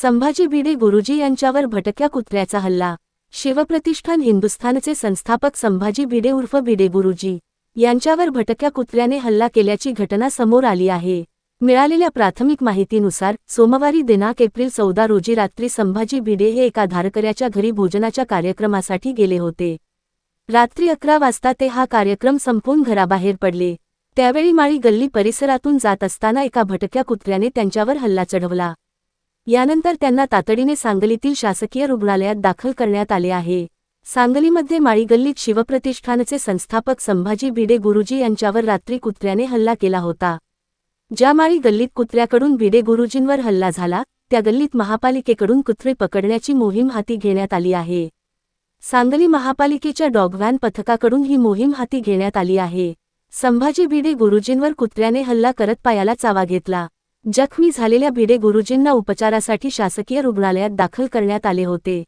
संभाजी भिडे गुरुजी यांच्यावर भटक्या कुत्र्याचा हल्ला. शिवप्रतिष्ठान हिंदुस्थानचे संस्थापक संभाजी भिडे उर्फ भिडे गुरुजी यांच्यावर भटक्या कुत्र्याने हल्ला केल्याची घटना समोर आली आहे. मिळालेल्या प्राथमिक माहितीनुसार सोमवारी दिनांक एप्रिल चौदा रोजी रात्री संभाजी भिडे हे एका धारकऱ्याच्या घरी भोजनाच्या कार्यक्रमासाठी गेले होते. रात्री अकरा वाजता ते हा कार्यक्रम संपवून घराबाहेर पडले. त्यावेळी माळी गल्ली परिसरातून जात असताना एका भटक्या कुत्र्याने त्यांच्यावर हल्ला चढवला. यानंतर त्यांना तातडीने सांगलीतील शासकीय रुग्णालयात दाखल करण्यात आले आहे. सांगलीमध्ये माळीगल्लीत शिवप्रतिष्ठानचे संस्थापक संभाजी भिडे गुरुजी यांच्यावर रात्री कुत्र्याने हल्ला केला होता. ज्या माळी गल्लीत कुत्र्याकडून भिडे गुरुजींवर हल्ला झाला त्या गल्लीत महापालिकेकडून कुत्रे पकडण्याची मोहीम हाती घेण्यात आली आहे. सांगली महापालिकेच्या डॉगव्हॅन पथकाकडून ही मोहीम हाती घेण्यात आली आहे. संभाजी भिडे गुरुजींवर कुत्र्याने हल्ला करत पायाला चावा घेतला. जखमी झालेल्या भिडे गुरुजींना उपचारासाठी शासकीय रुग्णालयात दाखल करण्यात आले होते.